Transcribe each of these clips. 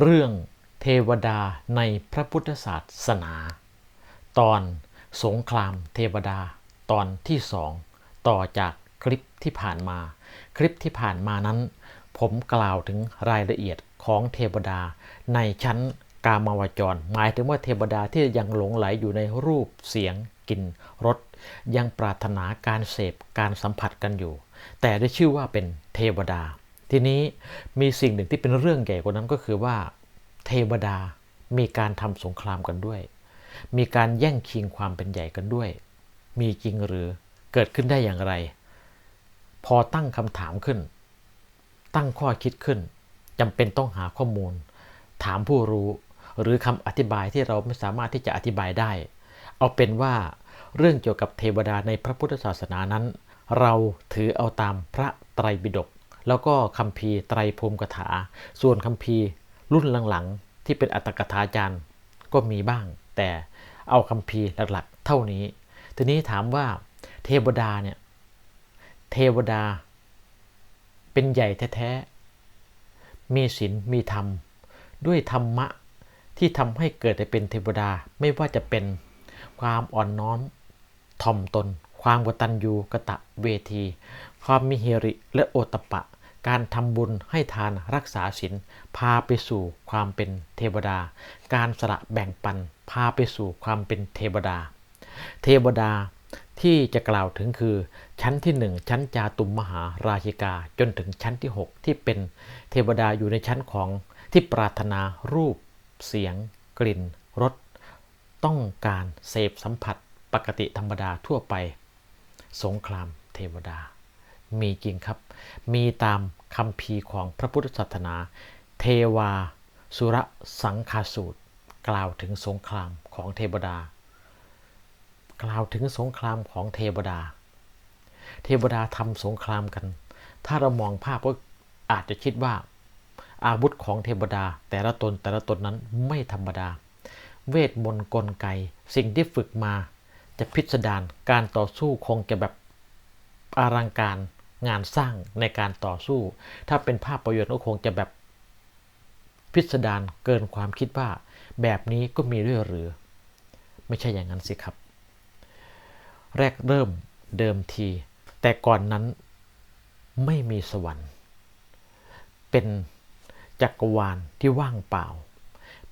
เรื่องเทวดาในพระพุทธศาสนา ตอนสงครามเทวดาตอนที่สองต่อจากคลิปที่ผ่านมา คลิปที่ผ่านมานั้น ผมกล่าวถึงรายละเอียดของเทวดาในชั้นกามาวจร หมายถึงว่าเทวดาที่ยังหลงไหลอยู่ในรูปเสียงกลิ่นรสยังปรารถนาการเสพการสัมผัสกันอยู่ แต่ได้ชื่อว่าเป็นเทวดา ทีนี้มีสิ่งหนึ่งที่เป็นเรื่องใหญ่กว่านั้นก็คือว่า เทวดามีการทำสงครามกันด้วย มีการแย่งชิงความเป็นใหญ่กันด้วย มีจริงหรือเกิดขึ้นได้อย่างไร พอตั้งคำถามขึ้น ตั้งข้อคิดขึ้นจำเป็นต้องหาข้อมูล ถามผู้รู้ หรือคำอธิบายที่เราไม่สามารถที่จะอธิบายได้ เอาเป็นว่าเรื่องเกี่ยวกับเทวดาในพระพุทธศาสนานั้น เราถือเอาตามพระไตรปิฎก แล้วก็คัมภีร์ไตรภูมิกถา ส่วนคัมภีร์รุ่นหลังๆ ที่เป็นอัตถกถาจารย์ก็มีบ้าง แต่เอาคัมภีร์หลักๆ เท่านี้ ทีนี้ถามว่าเทวดาเนี่ยเทวดา เป็นใหญ่แท้ๆ มีศีลมีธรรม ด้วยธรรมะที่ทำให้เกิดได้เป็นเทวดาไม่ว่าจะเป็นความอ่อนน้อมถ่อมตน ความกตัญญูกะตะเวที ความมีเฮริและโอตปะ การทำบุญให้ทานรักษาศีลพาไปสู่ความเป็นเทวดา การสละแบ่งปันพาไปสู่ความเป็นเทวดา เทวดาที่จะกล่าวถึงคือ ชั้นที่หนึ่งชั้นจาตุมมหาราชิกาจนถึงชั้นที่ 6 ที่เป็นเทวดาอยู่ในชั้นของที่ปรารถนารูป เสียง กลิ่นรสต้องการเสพสัมผัสปกติธรรมดาทั่วไป สงครามเทวดา มีจริงครับ มีตามคำพีของพระพุทธศาสนา เทวา สุรสังคาสูตร กล่าวถึงสงครามของเทวดา กล่าวถึงสงครามของเทวดา เทวดาทำสงครามกัน ถ้าเรามองภาพก็อาจจะคิดว่า อาวุธของเทวดา แต่ละตนแต่ละตนนั้นไม่ธรรมดา เวทมนต์กลไก สิ่งที่ฝึกมาจะพิสดารการต่อสู้คงจะแบบอลังการ งานสร้างในการต่อสู้ ถ้าเป็นภาพประโยชน์ก็คงจะแบบพิสดารเกินความคิดว่า แบบนี้ก็มีด้วยหรือ ไม่ใช่อย่างนั้นสิครับ แรกเริ่มเดิมที แต่ก่อนนั้นไม่มีสวรรค์ เป็นจักรวาลที่ว่างเปล่า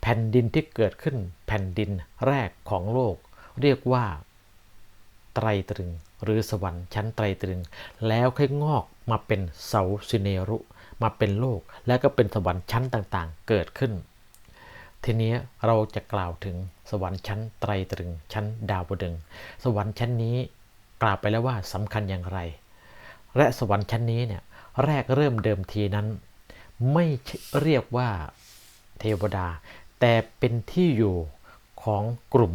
แผ่นดินที่เกิดขึ้นแผ่นดินแรกของโลก เรียกว่าไตรตรึง หรือสวรรค์ชั้นไตรตรึง แล้วค่อยงอกมาเป็นเสาสิเนรุ มาเป็นโลก แล้วก็เป็นสวรรค์ชั้นต่างๆ เกิดขึ้น ทีนี้เราจะกล่าวถึงสวรรค์ชั้นไตรตรึง ชั้นดาวดึง สวรรค์ชั้นนี้กล่าวไปแล้วว่าสำคัญอย่างไร และสวรรค์ชั้นนี้เนี่ยแรกเริ่มเดิมทีนั้น ไม่เรียกว่าเทวดา แต่เป็นที่อยู่ของกลุ่ม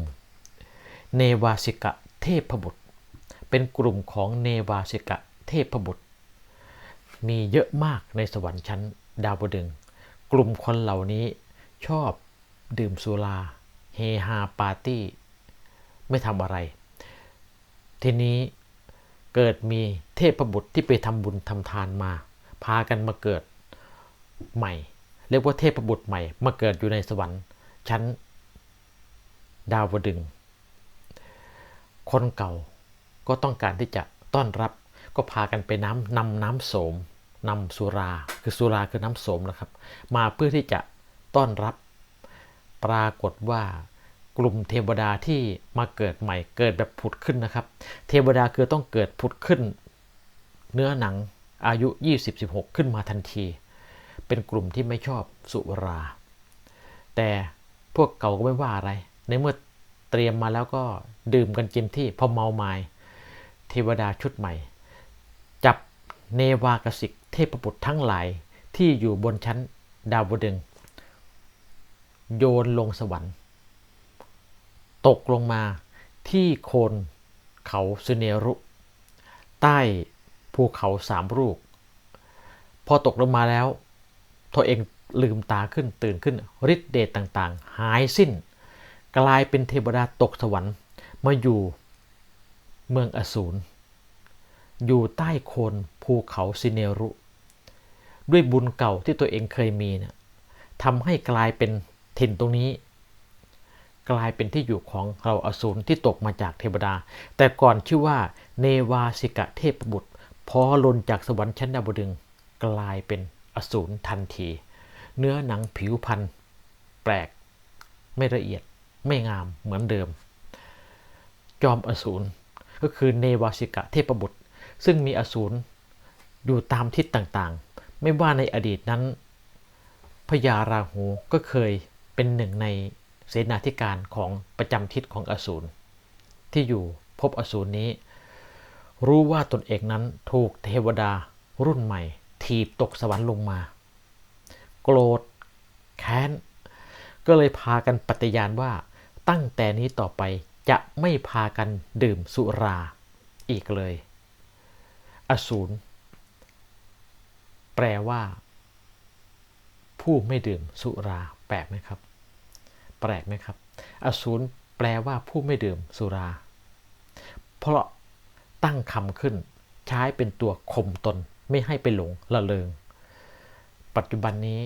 เนวาสิกะเทพบุตร เป็นกลุ่มของเนวาสิกะเทพบุตร มีเยอะมากในสวรรค์ชั้นดาวดึง กลุ่มคนเหล่านี้ชอบดื่มสุรา เฮฮาปาร์ตี้ ไม่ทำอะไร ทีนี้เกิดมีเทพบุตรที่ไปทำบุญทำทานมา พากันมาเกิดใหม่ เรียกว่าเทพบุตรใหม่ มาเกิดอยู่ในสวรรค์ชั้นดาวดึง คนเก่า ก็ต้องการที่จะต้อนรับ ก็พากันไปน้ำนำน้ำโสมนำสุรา คือสุราคือน้ำโสมนะครับ มาเพื่อที่จะต้อนรับ ปรากฏว่ากลุ่มเทวดาที่มาเกิดใหม่เกิดแบบผุดขึ้นนะครับ เทวดาคือต้องเกิดผุดขึ้น เนื้อหนังอายุ 20-16 ขึ้นมาทันที เป็นกลุ่มที่ไม่ชอบสุรา แต่พวกเก่าก็ไม่ว่าอะไร ในเมื่อเตรียมมาแล้วก็ดื่มกันเต็มที่พอเมาไมา้ เทวดาชุดใหม่ จับเนวากสิกเทพบุตรทั้งหลายที่อยู่บนชั้นดาวดึง โยนลงสวรรค์ ตกลงมาที่โคนเขาสุเนรุ ใต้ภูเขาสามลูก พอตกลงมาแล้ว ตัวเองลืมตาขึ้นตื่นขึ้นฤทธิเดชต่างๆ หายสิ้น กลายเป็นเทวดาตกสวรรค์มาอยู่ เมืองอสูร อยู่ใต้โคนภูเขาซิเนรุ ด้วยบุญเก่าที่ตัวเองเคยมีเนี่ยทำให้กลายเป็นถิ่นตรงนี้ กลายเป็นที่อยู่ของเราอสูรที่ตกมาจากเทวดา แต่ก่อนชื่อว่าเนวาสิกะเทพบุตรพอหลนจากสวรรค์ชั้นดาวดึงกลายเป็นอสูรทันที เนื้อหนังผิวพรรณแปลกไม่ละเอียดไม่งามเหมือนเดิม จอมอสูร ก็คือเนวาสิกะเทพบุตร ซึ่งมีอสูรอยู่ตามทิศต่างๆ ไม่ว่าในอดีตนั้นพญาราหูก็เคยเป็นหนึ่งในเสนาธิการของประจำทิศของอสูรที่อยู่พบอสูรนี้ รู้ว่าตนเองนั้นถูกเทวดารุ่นใหม่ ถีบตกสวรรค์ลงมา โกรธ แค้น ก็เลยพากันปฏิญาณว่าตั้งแต่นี้ต่อไป จะไม่พากันดื่มสุราอีกเลย อสูร แปลว่า ผู้ไม่ดื่มสุรา แปลกไหมครับ แปลกไหมครับ อสูรแปลว่าผู้ไม่ดื่มสุรา เพราะตั้งคำขึ้น ใช้เป็นตัวข่มตนไม่ให้ไปหลงละเลง ปัจจุบันนี้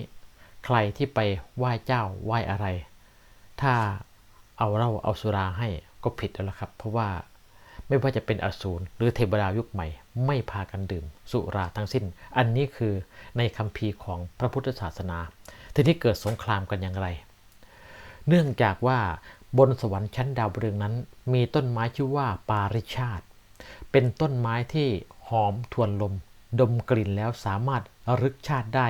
ใครที่ไปไหว้เจ้าไหว้อะไร ถ้าเอาเหล้าเอาสุราให้ ก็ผิดแล้วล่ะครับ เพราะว่าไม่ว่าจะเป็นอสูรหรือเทวดายุคใหม่ ไม่พากันดื่ม สุราทั้งสิ้น อันนี้คือในคัมภีร์ของพระพุทธศาสนา ทีนี้เกิดสงครามกันอย่างไร เนื่องจากว่าบนสวรรค์ชั้นดาวเรืองนั้น มีต้นไม้ชื่อว่าปาริชาติ เป็นต้นไม้ที่หอมทวนลม ดมกลิ่นแล้วสามารถรึกชาติได้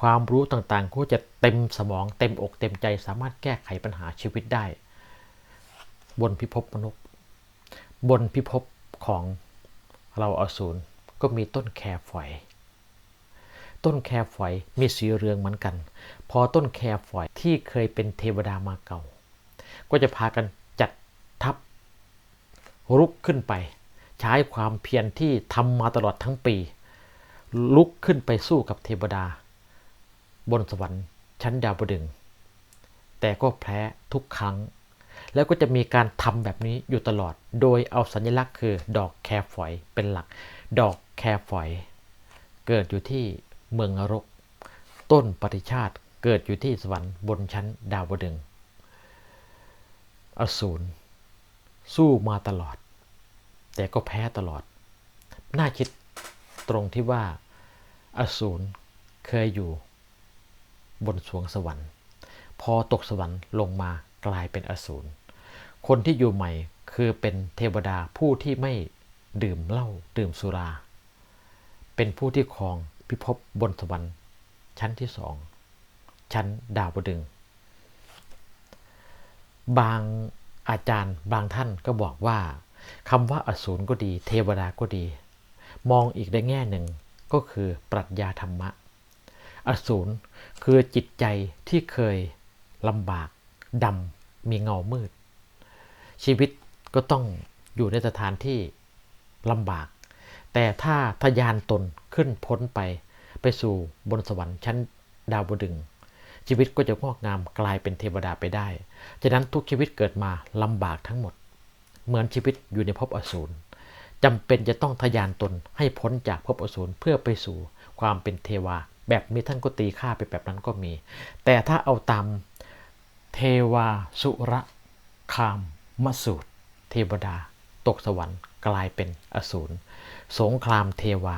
ความรู้ต่างๆ ก็จะเต็มสมองเต็มอกเต็มใจ สามารถแก้ไขปัญหาชีวิตได้ บนพิภพมนุษย์ บนพิภพของเราอสูรก็มีต้นแครฝอย ต้นแครฝอยมีสีเรืองเหมือนกัน พอต้นแครฝอยที่เคยเป็นเทวดามาเก่า ก็จะพากันจัดทัพรุกขึ้นไป ใช้ความเพียรที่ทำมาตลอดทั้งปี ลุกขึ้นไปสู้กับเทวดา บนสวรรค์ชั้นดาวดึง แต่ก็แพ้ทุกครั้ง แล้วก็จะมีการทำแบบนี้อยู่ตลอด โดยเอาสัญลักษณ์คือดอกแครฝอยเป็นหลัก ดอกแครฝอย เกิดอยู่ที่เมืองนรก ต้นปริชาติเกิดอยู่ที่สวรรค์บนชั้นดาวดึงอสูรสู้มาตลอด แต่ก็แพ้ตลอด น่าคิดตรงที่ว่าอสูรเคยอยู่บนสวงสวรรค์ พอตกสวรรค์ลงมา กลายเป็นอสูรคนที่อยู่ใหม่คือเป็นเทวดาผู้ที่ไม่ดื่มเหล้าดื่มสุรา เป็นผู้ที่ครองพิภพบนสวรรค์ชั้นที่สองชั้นดาวดึง บางอาจารย์บางท่านก็บอกว่าคำว่าอสูรก็ดี เทวดาก็ดี มองอีกในแง่หนึ่งก็คือปรัชญาธรรมะ อสูรคือจิตใจที่เคยลำบาก ดำมีเงามืด ชีวิตก็ต้องอยู่ในสถานที่ลำบาก แต่ถ้าทะยานตนขึ้นพ้นไป ไปสู่บนสวรรค์ชั้นดาวดึง ชีวิตก็จะงอกงามกลายเป็นเทวดาไปได้ ฉะนั้นทุกชีวิตเกิดมาลำบากทั้งหมด เหมือนชีวิตอยู่ในภพอสูรจำเป็นจะต้องทะยานตนให้พ้นจากภพอสูรเพื่อไปสู่ความเป็นเทวา แบบมีท่านก็ตีค่าไปแบบนั้นก็มี แต่ถ้าเอาตาม เทวาสุระคามมสูตร เทวดา ตกสวรรค์กลายเป็นอสูร สงครามเทวา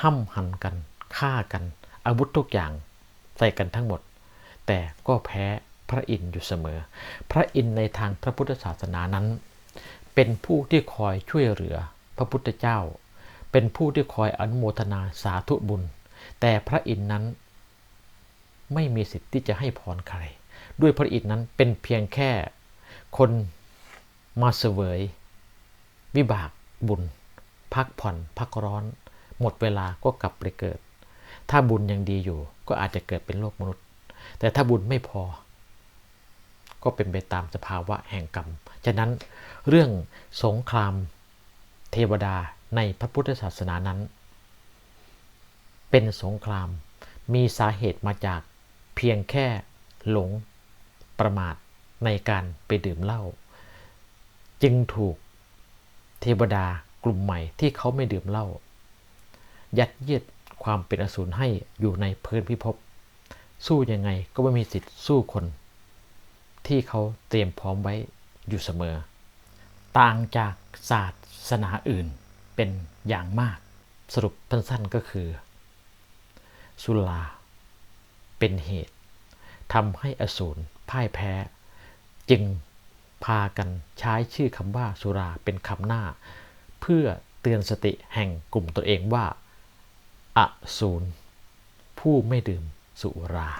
ห้ำหันกัน ฆ่ากัน อาวุธทุกอย่าง ใส่กันทั้งหมด แต่ก็แพ้พระอินทร์อยู่เสมอ พระอินทร์ในทางพระพุทธศาสนานั้น เป็นผู้ที่คอยช่วยเหลือพระพุทธเจ้า เป็นผู้ที่คอยอนุโมทนาสาธุบุญ แต่พระอินทร์นั้น ไม่มีสิทธิ์ที่จะให้พรใคร ด้วยพระอินทร์นั้นเป็นเพียงแค่คนมาเสวย วิบากบุญ พักผ่อน พักร้อน หมดเวลาก็กลับไปเกิด ถ้าบุญยังดีอยู่ก็อาจจะเกิดเป็นโลกมนุษย์ แต่ถ้าบุญไม่พอ ก็เป็นไปตามสภาวะแห่งกรรม ฉะนั้นเรื่องสงครามเทวดาในพระพุทธศาสนานั้น เป็นสงครามมีสาเหตุมาจากเพียงแค่หลง ประมาทในการไปดื่มเหล้าจึงถูกเทวดากลุ่มใหม่ที่เขาไม่ดื่มเหล้ายัดเยียดความเป็นอสูรให้อยู่ในพื้นพิภพสู้ยังไงก็ไม่มีสิทธิ์สู้คน ที่เขาเตรียมพร้อมไว้อยู่เสมอ ต่างจากศาสนาอื่นเป็นอย่างมากสรุปสั้นๆก็คือ สุราเป็นเหตุทำให้อสูร พ่ายแพ้ จึงพากันใช้ชื่อคำว่าสุราเป็นคำหน้า เพื่อเตือนสติแห่งกลุ่มตัวเองว่าอสูรผู้ไม่ดื่มสุรา